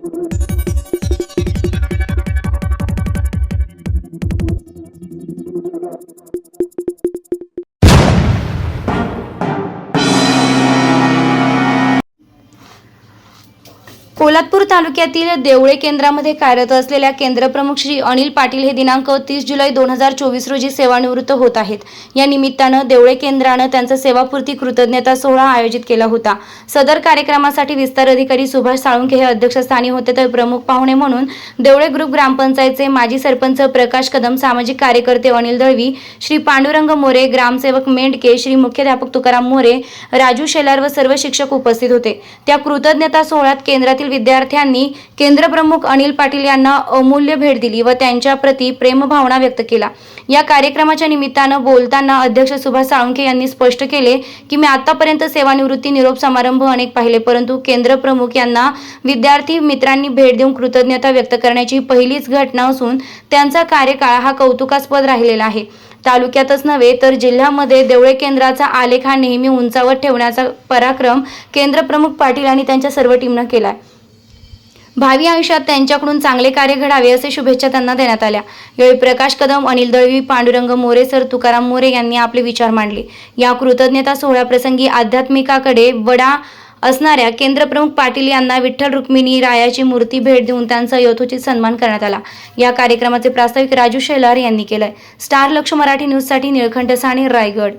you Poladpur तालुक्यातील देवळे केंद्रामध्ये कार्यरत असलेल्या केंद्रप्रमुख श्री अनिल पाटील हे दिनांक तीस जुलै दोन हजार चोवीस रोजी सेवानिवृत्त होत आहेत. या निमित्तानं देवळे केंद्रानं त्यांचा सेवापूर्ती कृतज्ञता सोहळा आयोजित केला होता. सदर कार्यक्रमासाठी विस्तार अधिकारी सुभाष साळुंखे हे अध्यक्षस्थानी होते. तर प्रमुख पाहुणे म्हणून देवळे ग्रुप ग्रामपंचायतचे माजी सरपंच प्रकाश कदम सामाजिक कार्यकर्ते अनिल दळवी श्री पांडुरंग मोरे ग्रामसेवक मेंढके श्री मुख्याध्यापक तुकाराम मोरे राजू शेलार व सर्व शिक्षक उपस्थित होते. त्या कृतज्ञता सोहळ्यात केंद्रातील विद्यार्थ्यांनी केंद्रप्रमुख अनिल पाटील यांना अमूल्य भेट दिली व त्यांच्याप्रती प्रेमभावना व्यक्त केला. या कार्यक्रमाच्या निमित्तानं बोलताना अध्यक्ष सुभाष साळुंखे यांनी स्पष्ट केले की मी आतापर्यंत सेवानिवृत्ती निरोप समारंभ अनेक पाहिले परंतु केंद्रप्रमुख यांना विद्यार्थी मित्रांनी भेट देऊन कृतज्ञता व्यक्त करण्याची पहिलीच घटना असून त्यांचा कार्यकाळ हा कौतुकास्पद राहिलेला आहे. तालुक्यातच नव्हे तर जिल्ह्यामध्ये देवळे केंद्राचा आलेख हा नेहमी उंचावर ठेवण्याचा पराक्रम केंद्रप्रमुख पाटील आणि त्यांच्या सर्व टीमनं आहे भावी आयुष्यात त्यांच्याकडून चांगले कार्य घडावे असे शुभेच्छा त्यांना देण्यात आल्या. यावेळी प्रकाश कदम अनिल दळवी पांडुरंग मोरे सर तुकाराम मोरे यांनी आपले विचार मांडले. या कृतज्ञता सोहळ्याप्रसंगी आध्यात्मिकाकडे वडा असणाऱ्या केंद्रप्रमुख पाटील यांना विठ्ठल रुक्मिणी रायाची मूर्ती भेट देऊन त्यांचा यथोचित सन्मान करण्यात आला. या कार्यक्रमाचे प्रास्ताविक राजू शेलार यांनी केलंय. स्टार लक्ष मराठी न्यूजसाठी निळकंठ साणे रायगड.